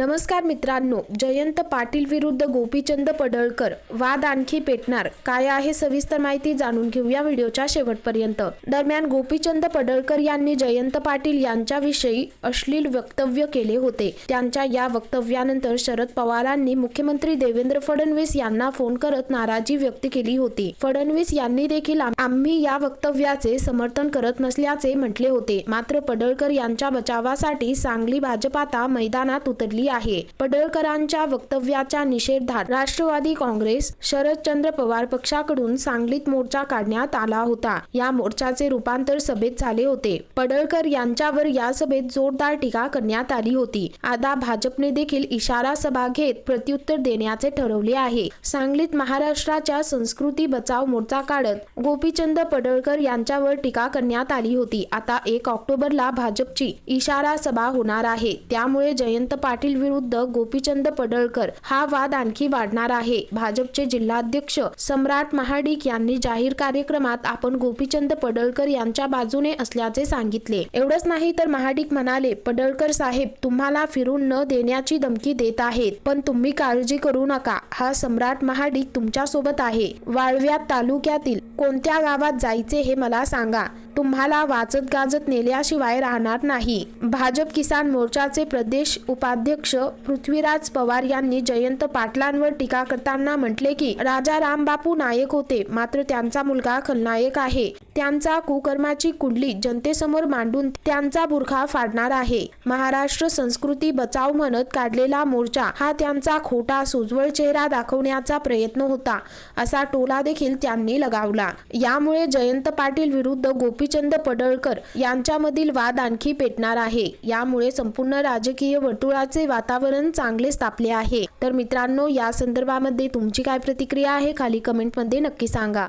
नमस्कार मित्रांनो जयंत पाटील विरुद्ध गोपीचंद पडळकर वाद आणखी पेटणार. काय आहे सविस्तर माहिती जाणून घेऊया व्हिडिओच्या शेवटपर्यंत. दरम्यान गोपीचंद पडळकर यांनी जयंत पाटील यांच्याविषयी अश्लील वक्तव्य केले होते. त्यांच्या या वक्तव्यानंतर शरद पवारांनी मुख्यमंत्री देवेंद्र फडणवीस यांना फोन करत नाराजी व्यक्त केली होती. फडणवीस यांनी देखील आम्ही या वक्तव्याचे समर्थन करत नसल्याचे म्हटले होते. मात्र पडळकर यांच्या बचावासाठी सांगली भाजपाता मैदानात उतरली आहे. पडळकरांच्या वक्तव्याच्या निषेधात राष्ट्रवादी काँग्रेस शरदचंद्र पवार पक्षाकडून सांगलीत मोर्चा काढण्यात आला होता. या मोर्चाचे रूपांतर सभेत झाले होते. पडळकर यांच्यावर या सभेत जोरदार टीका करण्यात आली होती. आता भाजपने देखील इशारा सभा घेत प्रत्युत्तर देण्याचे ठरवले आहे. सांगलीत महाराष्ट्राच्या संस्कृती बचाव मोर्चा काढत गोपीचंद पडळकर यांच्यावर टीका करण्यात आली होती. आता एक ऑक्टोबरला भाजपची इशारा सभा होणार आहे. त्यामुळे जयंत पाटील विरुद्ध गोपीचंद पडळकर. हा वाद आणखी वाढणार आहे. भाजपचे जिल्हाध्यक्ष सम्राट महाडिक यांनी जाहीर कार्यक्रमात आपण गोपीचंद पडळकर यांच्या बाजूने असल्याचे सांगितले. एवढंच नाही तर महाडिक म्हणाले पडळकर साहेब तुम्हाला फिरून न देण्याची धमकी देत आहेत पण तुम्ही काळजी करू नका. हा सम्राट महाडिक तुमच्यासोबत आहे. वाळव्यात तालुक्यातील कोणत्या गावात जायचे हे मला सांगा. तुम्हाला वाचत गाजत नेल्याशिवाय राहणार नाही. भाजप किसान मोर्चाचे प्रदेश उपाध्यक्ष पृथ्वीराज पवार यांनी जयंत पाटलांवर टीका करताना म्हटले की राजा रामबापू नायक होते मात्र त्यांचा मुलगा खलनायक आहे. त्यांचा कुकर्माची कुंडली जनतेसमोर मांडून त्यांचा बुरखा फाडणार आहे. महाराष्ट्र संस्कृती बचाव म्हणत काढलेला मोर्चा हा त्यांचा खोटा सुजवळ चेहरा दाखवण्याचा प्रयत्न होता असा टोला देखील त्यांनी लगावला. यामुळे जयंत पाटील विरुद्ध गोपीचंद पडळकर यांच्यामधील वाद आणखी पेटणार आहे. यामुळे संपूर्ण राजकीय वर्तुळाचे वातावरण चांगले तापले आहे. तर मित्रांनो या संदर्भामध्ये तुमची काय प्रतिक्रिया आहे? खाली कमेंटमध्ये नक्की सांगा.